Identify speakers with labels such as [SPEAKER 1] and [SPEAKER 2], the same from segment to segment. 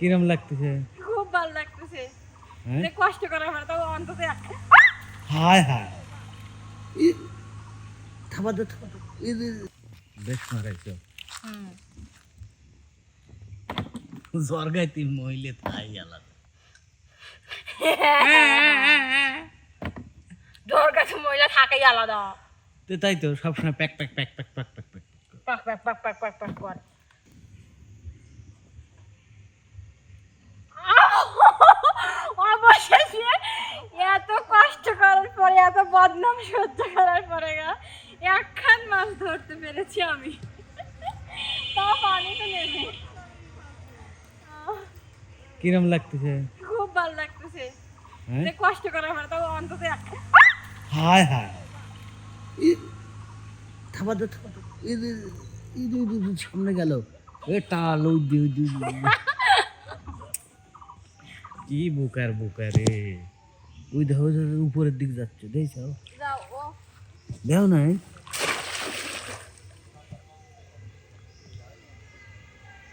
[SPEAKER 1] কিরম লাগতেছে
[SPEAKER 2] খুব ভালো লাগতেছে
[SPEAKER 1] হ্যাঁ?
[SPEAKER 2] যে কষ্ট করা হয় তাও অন্তত
[SPEAKER 1] হায় হায় থাবা দে থাবা। বেশ মারাইছো। স্বর্গায় তিন মহিলে তাই আলাদা
[SPEAKER 2] ঢোর কাছে মহিলা থাকেই আলাদা
[SPEAKER 1] তো তাই তো সবসময় pack pack pack pack pack pack প্যাক
[SPEAKER 2] পাক পাক প্যাক প্যাক পাক পাক করে অবশেষে এত কষ্ট করার পরে এত বদনাম সহ্য করার পরে গা একখান মাছ ধরতে পেরেছি আমি। তা পানি তো নেবে
[SPEAKER 1] কিরম লাগতেছে?
[SPEAKER 2] খুব ভালো লাগতেছে।
[SPEAKER 1] হ্যাঁ?
[SPEAKER 2] যে কষ্ট করার পরে তাও অন্তত এক-
[SPEAKER 1] হায় হায় ই, থাবা দে থাবা সামনে গেল। এ টাল ওই দে, ওই দে, ওই দে। কি বুকার বুকার ওই দেখো উপরের দিক যাচ্ছে, দেখছ? দেও নাই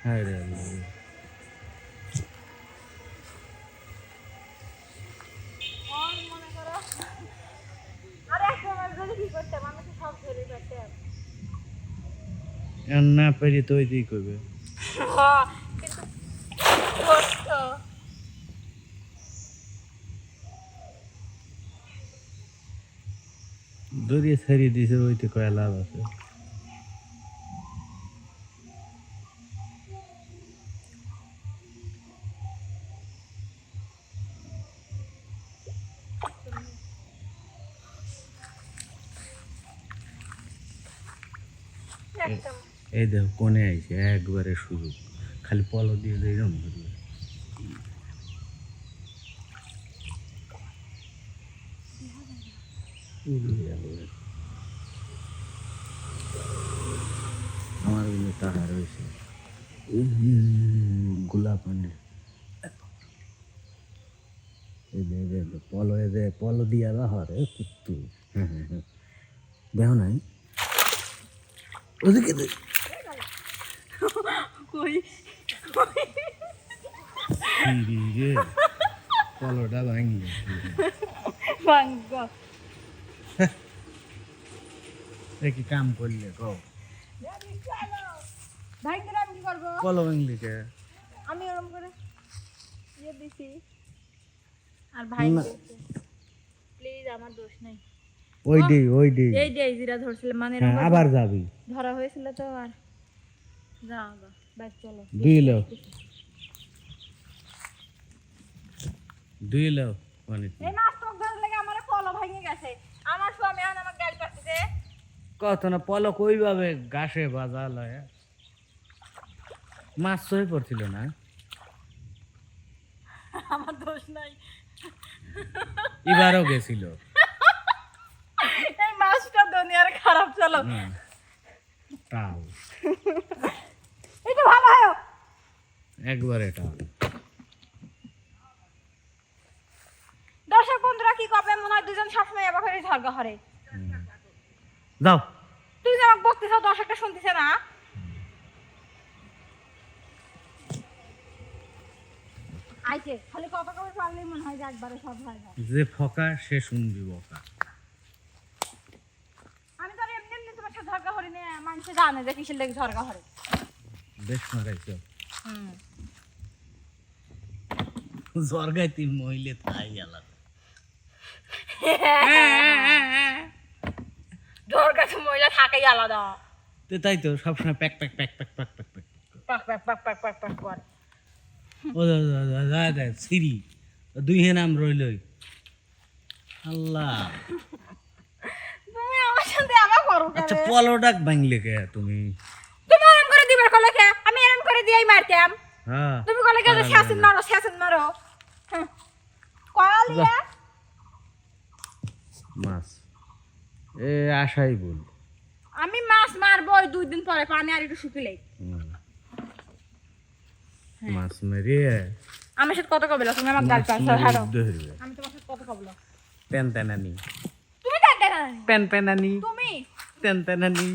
[SPEAKER 1] হায় রে না পারি তো ওই দিক করবে
[SPEAKER 2] হ্যাঁ, কিন্তু কষ্ট
[SPEAKER 1] দড়িয়ে ছাড়িয়ে দিয়েছে ওইতে কয়া লাভ আছে? এই দেখো কোনে আইছে? একবারে সুযোগ। খালি পলো দিয়ে দেয় আমার কিন্তু টাকা রয়েছে গোলাপ মানে পলো এ যে পলো দিয়া বাহার এ কুত্তু। হ্যাঁ হ্যাঁ। হ্যাঁ নাই ওদিকে পলোটা ভাঙলি
[SPEAKER 2] ভাঙ্গ
[SPEAKER 1] কি কাম করলে কও।
[SPEAKER 2] ভাই করে আমি কি করব ওরকম করে ইয়ে দিছি। আর ভাই
[SPEAKER 1] না।
[SPEAKER 2] প্লিজ আমার দোষ নাই।
[SPEAKER 1] ওই ওই
[SPEAKER 2] এই জিরা ধরছিল মানে
[SPEAKER 1] হ্যাঁ আবার যাবি।
[SPEAKER 2] ধরা হয়েছিল তো আর যা চলো
[SPEAKER 1] দুই লো দুই লো মানে
[SPEAKER 2] এই মাছ তো ধরে লেগে আমার পলো ভেঙে গেছে। আমার স্বামী এখন আমার গাড়ি পাচ্ছে
[SPEAKER 1] কত না পলো কইভাবে গাছে বাজা লয় মাছ সই পড়ছিল না?
[SPEAKER 2] আমার দোষ নাই।
[SPEAKER 1] এবারও গেছিল।
[SPEAKER 2] এই মাছটা দুনিয়ার খারাপ চলো।
[SPEAKER 1] টাল
[SPEAKER 2] এটা ভালো হয়।
[SPEAKER 1] একবারে টাল
[SPEAKER 2] দর্শক বন্ধুরা কি করবে মনে হয় দুজন সবসময় এবার করে ঝগড়া
[SPEAKER 1] হুম। যাও।
[SPEAKER 2] তুই যে আমাকে বকতেছ দর্শকটা শুনতেছে না? আইছে খালি কথা কবে পারলেই মনে হয় যে একবারে সব হয়
[SPEAKER 1] যে ফকা সে শুনবি বকা।
[SPEAKER 2] আমি তো এমনি এমনি তোমার সাথে ঝগড়া হরি না মানুষে জানে যে কিসের লেগে ঝগড়া হরে
[SPEAKER 1] বেশ মারাইছ
[SPEAKER 2] হুম।
[SPEAKER 1] স্বর্গায় তিন মহিলে তাই আলাদা।
[SPEAKER 2] মহিলা থাকেই আলাদা
[SPEAKER 1] তো তাই তো সবসময় pack pack pack pack pack pack প্যাক
[SPEAKER 2] পাক পাক পাক পাক পাক পাক করে
[SPEAKER 1] ও সিরি দুই হে নাম রইলই আল্লাহ
[SPEAKER 2] তুমি আমার সাথে আমার করো
[SPEAKER 1] আচ্ছা পলো ডাক ভাঙলে কে তুমি
[SPEAKER 2] তুমি এরম করে দিবার কলে কে আমি এরম করে দিয়েই মারতাম
[SPEAKER 1] হ্যাঁ
[SPEAKER 2] তুমি কলে কে শাসন মারো শাসন মারো কয়ালিয়া
[SPEAKER 1] মাছ এ আশাই বল
[SPEAKER 2] আমি মাছ মারবো ওই দুই দিন পরে পানি আর একটু শুকিলেই।
[SPEAKER 1] মাছ
[SPEAKER 2] সাথে কত কবে তুমি আমার গাল হারো আমি তোমার সাথে কত কবলো।
[SPEAKER 1] পেন পেনানি
[SPEAKER 2] তুমি
[SPEAKER 1] পেন পেনানি
[SPEAKER 2] তুমি।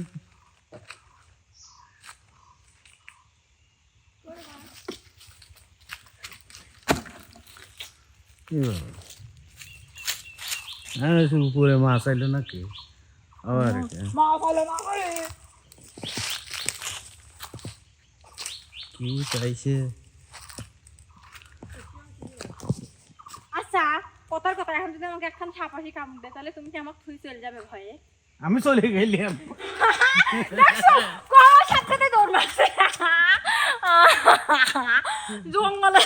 [SPEAKER 1] হ্যাঁ উপরে মাছ আইলো নাকি? আবার
[SPEAKER 2] মা বলে বলে
[SPEAKER 1] কি চাইছে?
[SPEAKER 2] আচ্ছা কথার কথা এখন যদি আমাকে একখান ছাপাশি কামড় দেয় তাহলে তুমি কি আমাকে থুই চলে যাবে ভয়ে?
[SPEAKER 1] আমি চলে গেলাম।
[SPEAKER 2] কোয়ার সাথে দৌড় মারছে? জঙ্গলে।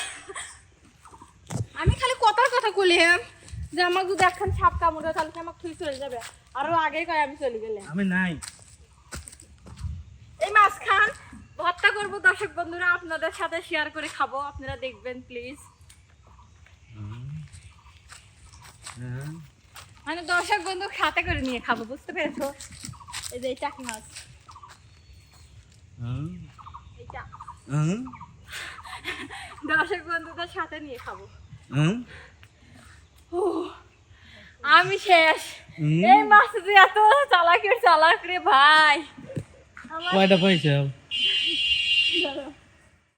[SPEAKER 2] আমি খালি কথার কথা কলি যে আমাকে যদি একখান ছাপ কামড় দেয় তাহলে কি আমাকে থুই চলে যাবে? আরও আগে কয় আমি চলে গেলে
[SPEAKER 1] আমি নাই
[SPEAKER 2] এই মাছ খান ভর্তা করব দর্শক বন্ধুরা আপনাদের সাথে শেয়ার করে খাব আপনারা দেখবেন প্লিজ। মানে দর্শক বন্ধু খাতে করে নিয়ে খাব বুঝতে পেরেছ এই যে চাকি মাছ। দর্শক বন্ধুদের সাথে নিয়ে খাব আমি শেষ। এই মাছ যে এত চালাকের চালাক রে ভাই।
[SPEAKER 1] কয়টা পাইছে